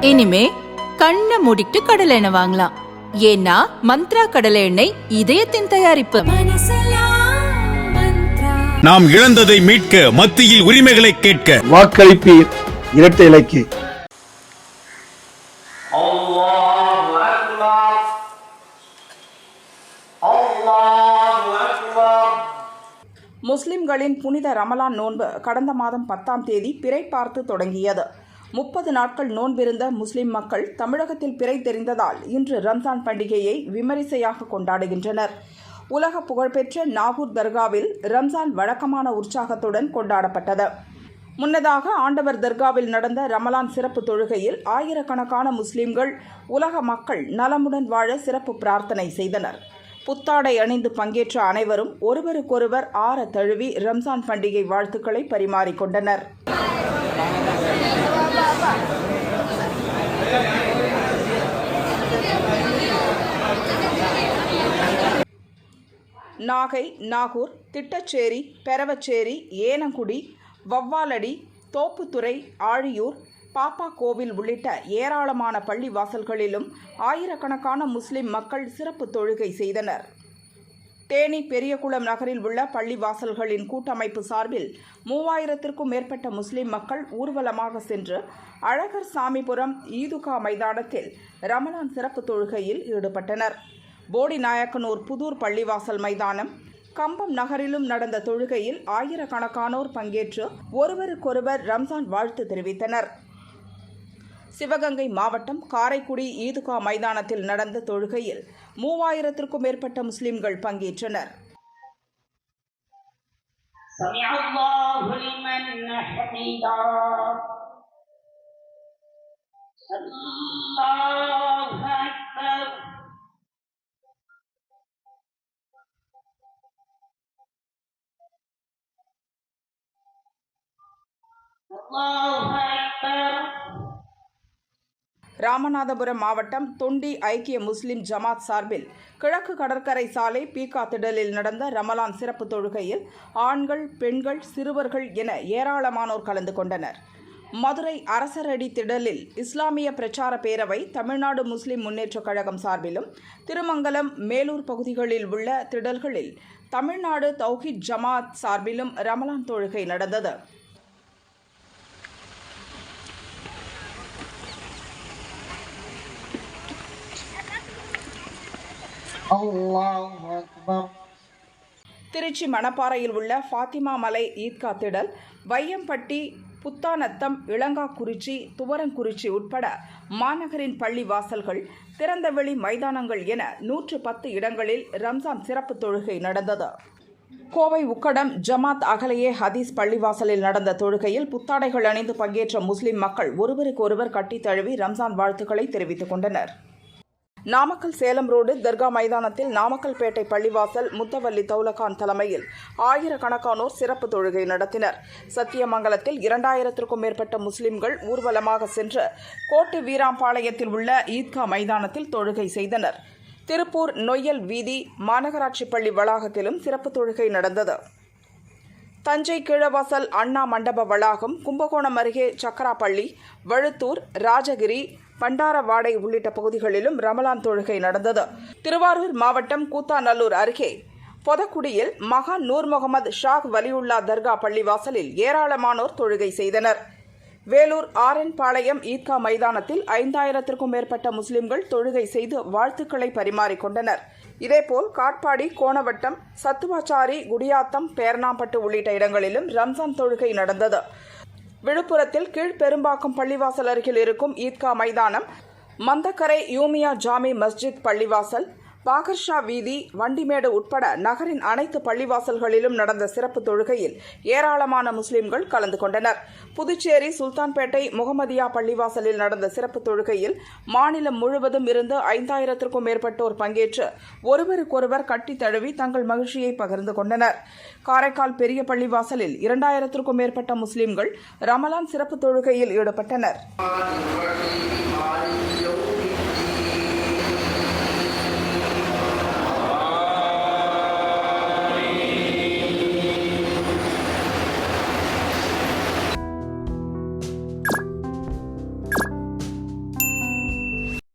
இனிமே கண்ணை மூடிட்டு கடலை எண்ணெய் வாங்கலாம். ஏன்னா மந்த்ரா கடலை எண்ணெய் இதயத்தின் தயாரிப்பு. நாம் இழந்ததை மீட்க மத்தியில் உரிமைகளை கேட்க. வாக்களிப்பு இரட்டை இலக்கு. முஸ்லிம்களின் புனித ரமலான் நோன்பு கடந்த மாதம் பத்தாம் தேதி பிறை பார்த்து தொடங்கியது. முப்பது நாட்கள் நோன்பிருந்த முஸ்லிம் மக்கள் தமிழகத்தில் பிறை தெரிந்ததால் இன்று ரம்ஜான் பண்டிகையை விமரிசையாக கொண்டாடுகின்றனர். உலக புகழ்பெற்ற நாகூர் தர்காவில் ரம்ஜான் வழக்கமான உற்சாகத்துடன் கொண்டாடப்பட்டது. முன்னதாக ஆண்டவர் தர்காவில் நடந்த ரமலான் சிறப்பு தொழுகையில் ஆயிரக்கணக்கான முஸ்லிம்கள் உலக மக்கள் நலமுடன் வாழ சிறப்பு பிரார்த்தனை செய்தனர். புத்தாடை அணிந்து பங்கேற்ற அனைவரும் ஒருவருக்கொருவர் ஆற தழுவி ரம்ஜான் பண்டிகை வாழ்த்துக்களை பரிமாறிக்கொண்டனர். நாகை நாகூர் திட்டச்சேரி பெரவச்சேரி ஏனங்குடி வவ்வாலடி தோப்புத்துறை ஆழியூர் பாப்பா கோவில் உள்ளிட்ட ஏராளமான பள்ளி வாசல்களிலும் ஆயிரக்கணக்கான முஸ்லிம் மக்கள் சிறப்பு தொழுகை செய்தனர். தேனி பெரியகுளம் நகரில் உள்ள பள்ளி வாசல்களின் கூட்டமைப்பு சார்பில் மூவாயிரத்திற்கும் மேற்பட்ட முஸ்லிம் மக்கள் ஊர்வலமாக சென்று அழகர் சாமிபுரம் ஈதுகா மைதானத்தில் ரமலான் சிறப்பு தொழுகையில் ஈடுபட்டனர். போடிநாயக்கனூர் புதூர் பள்ளிவாசல் மைதானம் கம்பம் நகரிலும் நடந்த தொழுகையில் ஆயிரக்கணக்கானோர் பங்கேற்று ஒருவருக்கொருவர் ரம்ஜான் வாழ்த்து தெரிவித்தனர். சிவகங்கை மாவட்டம் காரைக்குடி ஈதுகா மைதானத்தில் நடந்த தொழுகையில் மூவாயிரத்திற்கும் மேற்பட்ட முஸ்லிம்கள் பங்கேற்றனர் سمع الله لمن حمده الله أكبر الله أكبر ராமநாதபுரம் மாவட்டம் தொண்டி ஐக்கிய முஸ்லிம் ஜமாத் சார்பில் கிழக்கு கடற்கரை சாலை பீகா திடலில் நடந்த ரமலான் சிறப்பு தொழுகையில் ஆண்கள் பெண்கள் சிறுவர்கள் என ஏராளமானோர் கலந்து கொண்டனர். மதுரை அரசரடி திடலில் இஸ்லாமிய பிரச்சார பேரவை தமிழ்நாடு முஸ்லிம் முன்னேற்றக் கழகம் சார்பிலும் திருமங்கலம் மேலூர் பகுதிகளில் உள்ள திடல்களில் தமிழ்நாடு தௌஹித் ஜமாத் சார்பிலும் ரமலான் தொழுகை நடந்தது. திருச்சி மணப்பாறையில் உள்ள ஃபாத்திமா மலை ஈத்கா திடல் வையம்பட்டி புத்தாநத்தம் இளங்காக்குறிச்சி துவரங்குறிச்சி உட்பட மாநகரின் பள்ளி வாசல்கள் திறந்தவெளி மைதானங்கள் என நூற்று பத்து இடங்களில் ரம்ஜான் சிறப்பு தொழுகை நடந்தது. கோவை உக்கடம் ஜமாத் அகலையே ஹதீஸ் பள்ளிவாசலில் நடந்த தொழுகையில் புத்தாடைகள் அணிந்து பங்கேற்ற முஸ்லிம் மக்கள் ஒருவருக்கொருவர் கட்டித் தழுவி ரம்ஜான் வாழ்த்துக்களை தெரிவித்துக் கொண்டனர். நாமக்கல் சேலம் ரோடு தர்கா மைதானத்தில் நாமக்கல்பேட்டை பள்ளிவாசல் முத்தவல்லி தௌலகான் தலைமையில் ஆயிரக்கணக்கானோர் சிறப்பு தொழுகை நடத்தினர். சத்தியமங்கலத்தில் இரண்டாயிரத்திற்கும் மேற்பட்ட முஸ்லிம்கள் ஊர்வலமாக சென்று கோட்டு வீராம்பாளையத்தில் உள்ள ஈத்கா மைதானத்தில் தொழுகை செய்தனர். திருப்பூர் நொய்யல் வீதி மாநகராட்சி பள்ளி வளாகத்திலும் சிறப்பு தொழுகை நடந்தது. தஞ்சை கிழவாசல் அண்ணா மண்டப வளாகம் கும்பகோணம் அருகே சக்கராப்பள்ளி வழுத்தூர் ராஜகிரி பண்டாரவாடை உள்ளிட்ட பகுதிகளிலும் ரமலான் தொழுகை நடந்தது. திருவாரூர் மாவட்டம் கூத்தாநல்லூர் அருகே பொதக்குடியில் மகான் நூர் முகமது ஷாக் வலியுல்லா தர்கா பள்ளிவாசலில் ஏராளமானோர் தொழுகை செய்தனர். வேலூர் ஆரன் பாளையம் ஈத்கா மைதானத்தில் ஐந்தாயிரத்திற்கும் மேற்பட்ட முஸ்லிம்கள் தொழுகை செய்து வாழ்த்துக்களை பரிமாறிக்கொண்டனர் இதேபோல் காட்பாடி கோணவட்டம் சத்துவாச்சாரி குடியாத்தம் பேர்ணாம்பட்டு உள்ளிட்ட இடங்களிலும் ரம்ஜான் தொழுகை நடந்தது. விழுப்புரத்தில் கீழ்பெரும்பாக்கம் பள்ளிவாசல் அருகில் இருக்கும் ஈத்கா மைதானம் மந்தக்கரை யூமியா ஜாமி மஸ்ஜித் பள்ளிவாசல் பாகர்ஷா வீதி வண்டிமேடு உட்பட நகரின் அனைத்து பள்ளிவாசல்களிலும் நடந்த சிறப்பு தொழுகையில் ஏராளமான முஸ்லிம்கள் கலந்து கொண்டனர். புதுச்சேரி சுல்தான்பேட்டை முகமதியா பள்ளிவாசலில் நடந்த சிறப்பு தொழுகையில் மாநிலம் முழுவதும் இருந்து ஐந்தாயிரத்திற்கும் மேற்பட்டோர் பங்கேற்று ஒருவருக்கொருவர் கட்டி தழுவி தங்கள் மகிழ்ச்சியை பகிர்ந்து கொண்டனர். காரைக்கால் பெரிய பள்ளிவாசலில் இரண்டாயிரத்திற்கும் மேற்பட்ட முஸ்லிம்கள் ரமலான் சிறப்பு தொழுகையில் ஈடுபட்டனர்.